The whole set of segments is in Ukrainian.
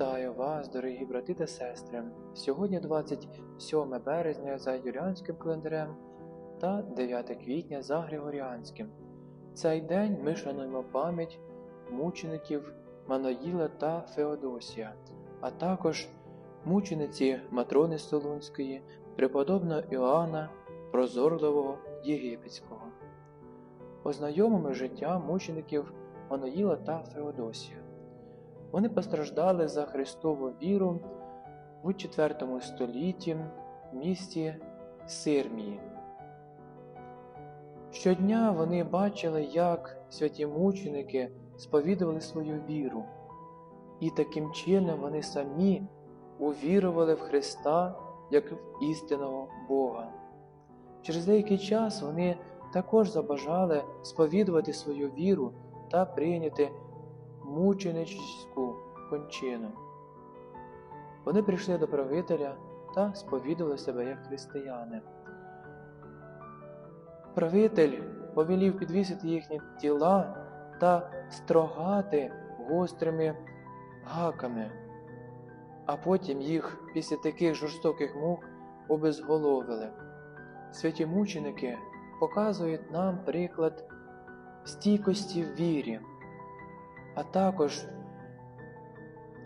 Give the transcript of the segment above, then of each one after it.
Вітаю вас, дорогі брати та сестри. Сьогодні 27 березня за юліанським календарем та 9 квітня за Григоріанським. Цей день ми шануємо пам'ять мучеників Маноїла та Феодосія, а також мучениці Матрони Солунської, преподобного Іоанна Прозорливого Єгипетського. Ознайомимо життя мучеників Маноїла та Феодосія. Вони постраждали за Христову віру у IV столітті в місті Сирмії. Щодня вони бачили, як святі мученики сповідували свою віру, і таким чином вони самі увірували в Христа як в істинного Бога. Через деякий час вони також забажали сповідувати свою віру та прийняти мученичську кончину. Вони прийшли до правителя та сповідували себе як християни. Правитель повелів підвісити їхні тіла та строгати гострими гаками, а потім їх після таких жорстоких мук обезголовили. Святі мученики показують нам приклад стійкості в вірі а також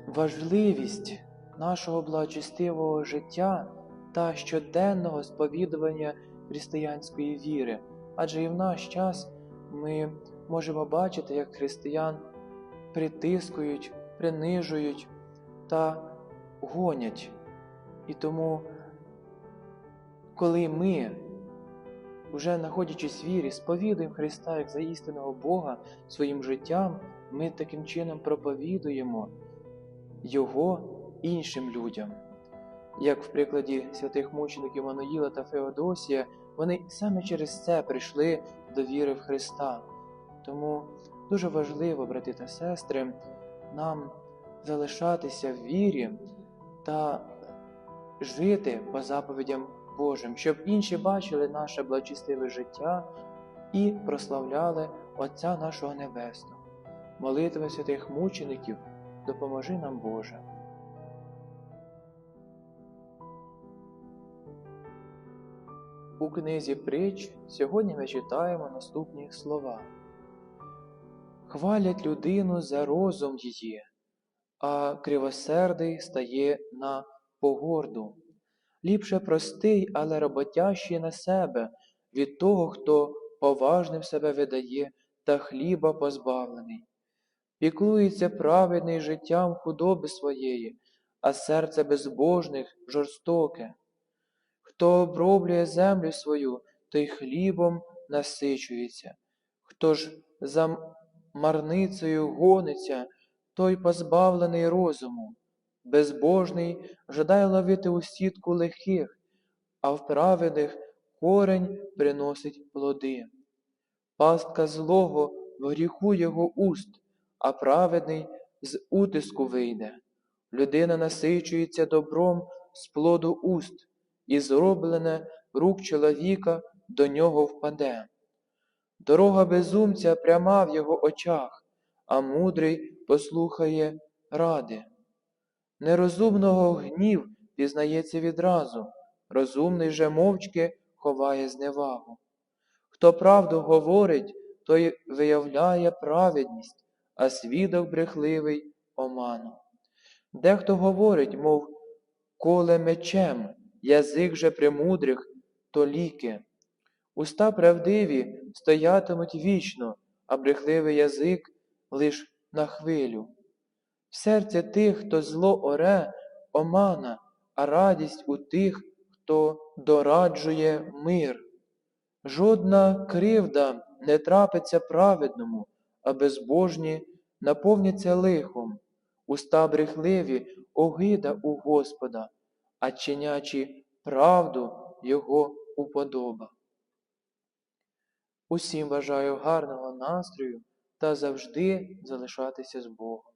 важливість нашого благочестивого життя та щоденного сповідування християнської віри. Адже і в наш час ми можемо бачити, як християн притискують, принижують та гонять. І тому, коли ми, вже знаходячись в вірі, сповідуємо Христа як за істинного Бога своїм життям, ми таким чином проповідуємо Його іншим людям. Як в прикладі святих мучеників Мануїла та Феодосія, вони саме через це прийшли до віри в Христа. Тому дуже важливо, брати та сестри, нам залишатися в вірі та жити по заповідям Божим, щоб інші бачили наше благочестиве життя і прославляли Отця нашого Небесного. Молитви святих мучеників, допоможи нам Боже. У книзі притч сьогодні ми читаємо наступні слова. Хвалять людину за розум її, а кривосердий стає на погорду. Ліпше простий, але роботящий на себе від того, хто поважним себе видає та хліба позбавлений. Піклується праведний життям худоби своєї, а серце безбожних жорстоке. Хто оброблює землю свою, той хлібом насичується, хто ж за марницею гониться, той позбавлений розуму, безбожний жадає ловити у сітку лихих, а в праведних корень приносить плоди. Пастка злого в гріху його уст а праведний з утиску вийде. Людина насичується добром з плоду уст, і зроблене рук чоловіка до нього впаде. Дорога безумця пряма в його очах, а мудрий послухає ради. Нерозумного гнів пізнається відразу, розумний же мовчки ховає зневагу. Хто правду говорить, той виявляє праведність, а свідок брехливий оману. Дехто говорить, мов коле мечем, язик же премудрих, то ліки. Уста правдиві стоятимуть вічно, а брехливий язик лиш на хвилю. В серце тих, хто зло оре, омана, а радість у тих, хто дораджує мир. Жодна кривда не трапиться праведному, а безбожні наповняться лихом, уста брехливі огида у Господа, а чинячі правду Його уподоба. Усім бажаю гарного настрою та завжди залишатися з Богом.